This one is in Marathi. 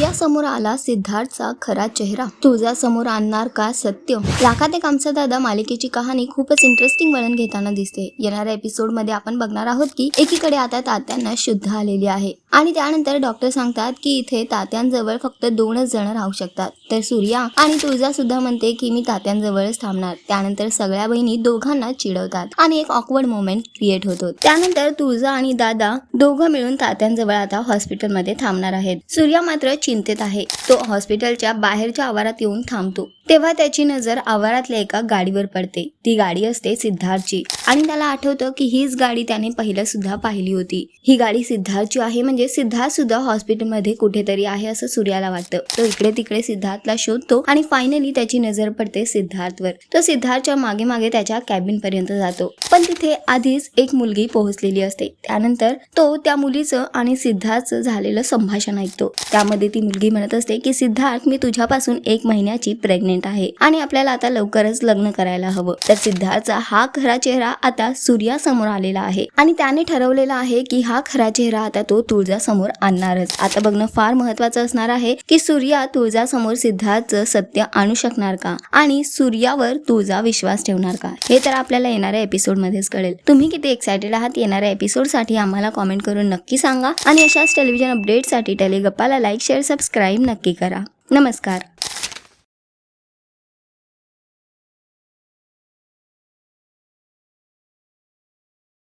सूर्यासमोर आला सिद्धार्थचा खरा चेहरा. तुझ्यासमोर आणणार का सत्य? लाखात एक आमचा दादा मालिकेची कहाणी खूपच इंटरेस्टिंग वळण घेताना दिसते. येणाऱ्या एपिसोडमध्ये आपण बघणार आहोत की एकीकडे आता तात्यांना शुद्ध आलेली आहे. आणि त्यानंतर डॉक्टर सांगतात की इथे तात्यांजवळ फक्त दोनच जण राहू शकतात. तर सूर्या आणि तुळजा सुद्धा म्हणते की मी तात्यांजवळच थांबणार. त्यानंतर सगळ्या बहिणी दोघांना चिडवतात आणि एक ऑकवर्ड मोमेंट क्रिएट होतो. त्यानंतर तुळजा आणि दादा दोघं मिळून तात्यांजवळ आता हॉस्पिटलमध्ये थांबणार आहेत. सूर्या मात्र चिंतेत आहे. तो हॉस्पिटलच्या बाहेरच्या आवारात येऊन थांबतो. तेव्हा त्याची नजर आवारातल्या एका गाडीवर पडते. ती गाडी असते सिद्धार्थची. आणि त्याला आठवतं की हीच गाडी त्याने पहिलं सुद्धा पाहिली होती. ही गाडी सिद्धार्थची आहे म्हणजे सिद्धार्थ सुद्धा हॉस्पिटलमध्ये कुठेतरी आहे असं सूर्याला वाटतं. तो इकडे तिकडे सिद्धार्थला शोधतो आणि फायनली त्याची नजर पडते सिद्धार्थवर. तो सिद्धार्थच्या मागे मागे त्याच्या कॅबिन पर्यंत जातो. पण तिथे आधीच एक मुलगी पोहोचलेली असते. त्यानंतर तो त्या मुलीचं आणि सिद्धार्थचं झालेलं संभाषण ऐकतो. त्यामध्ये ती मुलगी म्हणत असते की सिद्धार्थ मी तुझ्यापासून एक महिन्याची प्रेग्नेंट आहे. आणि आपल्याला आता लवकरच लग्न करायला हवं. तर सिद्धार्थचा हा खरा चेहरा आता सूर्यासमोर आलेला आहे. आणि त्याने ठरवलेला आहे की हा खरा चेहरा आता तो तुळजासमोर आणणारच. आता बघणं फार महत्वाचं असणार आहे की सूर्या तुळजासमोर सिद्धार्थचं सत्य आणू शकणार का? आणि सूर्यावर तुळजा विश्वास ठेवणार का? हे तर आपल्याला येणाऱ्या एपिसोड मध्येच कळेल. तुम्ही किती एक्सायटेड आहात येणाऱ्या एपिसोडसाठी आम्हाला कॉमेंट करून नक्की सांगा. आणि अशाच टेलिव्हिजन अपडेटसाठी टेलिगप्पाला लाईक शेअर सबस्क्राईब नक्की करा. नमस्कार.